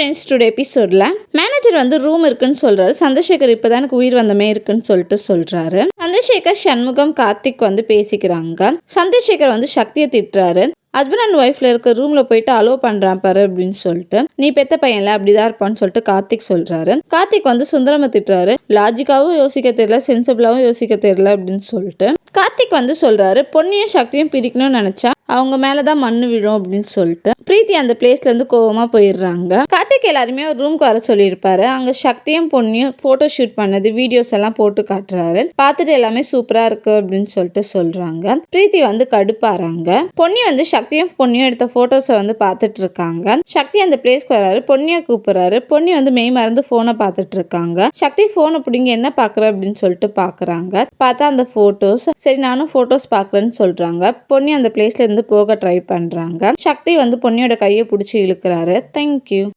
Friends today எபிசோடில் manager வந்து room இருக்குன்னு சொல்கிறாரு சந்திரசேகர் இப்போ தான் எனக்கு உயிர் வந்தமே இருக்குன்னு சொல்லிட்டு சொல்கிறாரு சந்திரசேகர் சண்முகம் கார்த்திக் வந்து பேசிக்கிறாங்க. சந்திரசேகர் வந்து சக்தியை திட்டுறாரு. ஹஸ்பண்ட் அண்ட் ஒய்ஃப்ல இருக்க ரூம்ல போயிட்டு அலோவ் பண்றான் பாரு அப்படின்னு சொல்லிட்டு நீ பெத்த பையன்ல அப்படிதான் இருப்பான்னு சொல்லிட்டு கார்த்திக் சொல்றாரு. கார்த்திக் வந்து சுந்தரம திட்டுறாரு. லாஜிக்காவும் யோசிக்க தெரியல சென்சிபிளாவும் யோசிக்க தெரியல அப்படின்னு சொல்லிட்டு கார்த்திக் வந்து சொல்றாரு பொன்னியும் சக்தியும் பிரிக்கணும்னு நினைச்சா அவங்க மேலதான் மண்ணு விழும் அப்படின்னு சொல்லிட்டு பிரீத்தி அந்த பிளேஸ்ல இருந்து கோவமா போயிடுறாங்க. கார்த்திக் எல்லாருமே ஒரு ரூம்க்கு வர சொல்லியிருப்பாரு. அங்க சக்தியும் பொண்ணையும் போட்டோ ஷூட் பண்ணது வீடியோஸ் எல்லாம் போட்டு காட்டுறாரு. பார்த்துட்டு எல்லாமே சூப்பரா இருக்கு அப்படின்னு சொல்லிட்டு சொல்றாங்க. பிரீத்தி வந்து கடுப்பாறாங்க. பொன்னி வந்து சக்தியும் பொன்னியும் எடுத்த போட்டோஸை வந்து பார்த்துட்டு இருக்காங்க. சக்தி அந்த பிளேஸ்க்கு வராரு. பொன்னியை கூப்பிடுறாரு. பொன்னி வந்து மெய் மறந்து போனை பார்த்துட்டு இருக்காங்க. சக்தி போனை பிடிங்க என்ன பாக்குற அப்படின்னு சொல்லிட்டு பாக்குறாங்க பார்த்தா அந்த போட்டோஸ் சரி நானும் போட்டோஸ் பாக்குறேன்னு சொல்றாங்க. பொன்னி அந்த பிளேஸ்ல இருந்து போக ட்ரை பண்றாங்க. சக்தி வந்து பொன்னியோட கையை பிடிச்சி இழுக்கிறாரு. தேங்க்யூ